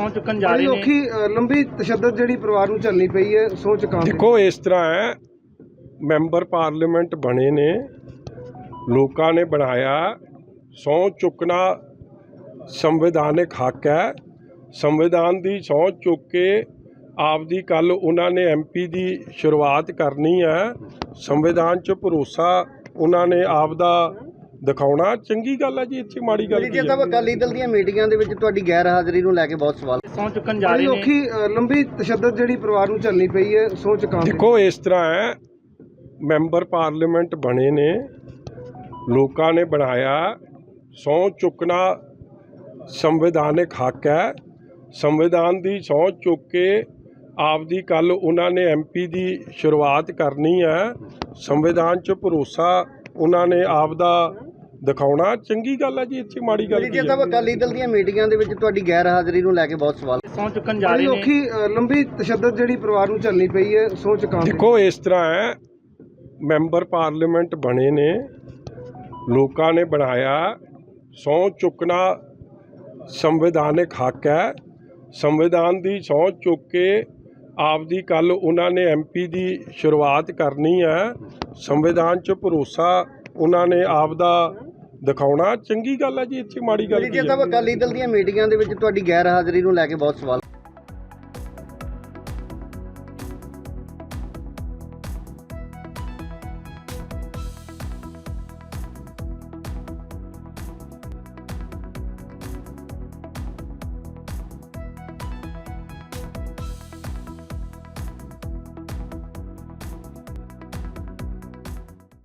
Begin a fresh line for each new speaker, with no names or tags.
ਸਹੁੰ ਚੁੱਕਣ ਜਾ
ਬੜੀ
ਰਹੇ ਨੇ?
ਔਖੀ ਅ, ਲੰਬੀ ਤਸ਼ੱਦਦ ਜਿਹੜੀ ਪਰਿਵਾਰ ਨੂੰ ਝੱਲਣੀ ਪਈ ਹੈ ਸਹੁੰ ਚੁਕਾਉਣ ਦੀ
ਦੇਖੋ ਇਸ ਤਰ੍ਹਾਂ ਹੈ ਮੈਂਬਰ ਪਾਰਲੀਮੈਂਟ ਬਣੇ ਨੇ ਲੋਕਾਂ ਨੇ ਬਣਾਇਆ ਸਹੁੰ ਚੁੱਕਣਾ ਸੰਵਿਧਾਨਿਕ ਹੱਕ ਹੈ। ਸੰਵਿਧਾਨ ਦੀ ਸਹੁੰ ਚੁੱਕ ਕੇ ਆਪਦੀ ਕੱਲ ਉਹਨਾਂ ਨੇ ਐਮਪੀ ਦੀ ਸ਼ੁਰੂਆਤ ਕਰਨੀ ਹੈ। ਸੰਵਿਧਾਨ 'ਚ ਭਰੋਸਾ ਉਹਨਾਂ ਨੇ ਆਪਦਾ ਦਿਖਾਉਣਾ। ਚੰਗੀ ਗੱਲ ਹੈ ਜੀ ਇੱਥੇ ਮਾੜੀ ਗੱਲ
ਜੀ ਸਾਹਿਬ ਅਕਾਲੀ ਦਲ ਦੀਆਂ ਮੀਟਿੰਗਾਂ ਦੇ ਵਿੱਚ ਤੁਹਾਡੀ ਗੈਰ ਹਾਜ਼ਰੀ ਨੂੰ ਲੈ ਕੇ ਬਹੁਤ ਸਵਾਲ
ਸਹੁੰ ਚੁੱਕਣ ਜਾ ਰਹੇ ਨੇ।
ਔਖੀ ਅ, ਲੰਬੀ ਤਸ਼ੱਦਦ ਜਿਹੜੀ ਪਰਿਵਾਰ ਨੂੰ ਝੱਲਣੀ ਪਈ ਹੈ ਸਹੁੰ ਚੁਕਾਉਣ ਦੀ
ਦੇਖੋ ਇਸ ਤਰ੍ਹਾਂ ਹੈ ਮੈਂਬਰ ਪਾਰਲੀਮੈਂਟ ਬਣੇ ਨੇ ਲੋਕਾਂ ਨੇ ਬਣਾਇਆ ਸਹੁੰ ਚੁੱਕਣਾ ਸੰਵਿਧਾਨਿਕ ਹੱਕ ਹੈ। ਸੰਵਿਧਾਨ ਦੀ ਸਹੁੰ ਚੁੱਕ ਕੇ ਆਪਦੀ ਕੱਲ ਉਹਨਾਂ ਨੇ ਐਮਪੀ ਦੀ ਸ਼ੁਰੂਆਤ ਕਰਨੀ ਹੈ। ਸੰਵਿਧਾਨ 'ਚ ਭਰੋਸਾ ਉਹਨਾਂ ਨੇ ਆਪਦਾ ਦਿਖਾਉਣਾ ਚੰਗੀ ਗੱਲ ਹੈ ਜੀ ਇੱਥੇ ਮਾੜੀ ਗੱਲ
ਜੀ ਸਾਹਿਬ ਅਕਾਲੀ ਦਲ ਦੀਆਂ ਮੀਟਿੰਗਾਂ ਦੇ ਵਿੱਚ ਤੁਹਾਡੀ ਗੈਰ ਹਾਜ਼ਰੀ ਨੂੰ ਲੈ ਕੇ ਬਹੁਤ ਸਵਾਲ
ਸਹੁੰ ਚੁੱਕਣ ਜਾ ਰਹੇ ਨੇ।
ਔਖੀ ਅ, ਲੰਬੀ ਤਸ਼ੱਦਦ ਜਿਹੜੀ ਪਰਿਵਾਰ ਨੂੰ ਝੱਲਣੀ ਪਈ ਹੈ ਸਹੁੰ ਚੁਕਾਉਣ ਦੀ
ਦੇਖੋ ਇਸ ਤਰ੍ਹਾਂ ਹੈ ਮੈਂਬਰ ਪਾਰਲੀਮੈਂਟ ਬਣੇ ਨੇ ਲੋਕਾਂ ਨੇ ਬਣਾਇਆ ਸਹੁੰ ਚੁੱਕਣਾ ਸੰਵਿਧਾਨਿਕ ਹੱਕ ਹੈ। ਸੰਵਿਧਾਨ ਦੀ ਸਹੁੰ ਚੁੱਕ ਕੇ ਆਪਦੀ ਕੱਲ ਉਹਨਾਂ ਨੇ ਐਮਪੀ ਦੀ ਸ਼ੁਰੂਆਤ ਕਰਨੀ ਹੈ। ਸੰਵਿਧਾਨ 'ਚ ਭਰੋਸਾ ਉਹਨਾਂ ਨੇ ਆਪਦਾ ਦਿਖਾਉਣਾ। ਚੰਗੀ ਗੱਲ ਹੈ ਜੀ ਇੱਥੇ ਮਾੜੀ ਗੱਲ
ਜੀ
ਕੀ ਹੈ
ਸਾਹਿਬ ਅਕਾਲੀ ਦਲ ਦੀਆਂ ਮੀਟਿੰਗਾਂ ਦੇ ਵਿੱਚ ਤੁਹਾਡੀ ਗੈਰ ਹਾਜ਼ਰੀ ਨੂੰ ਲੈ ਕੇ ਬਹੁਤ ਸਵਾਲ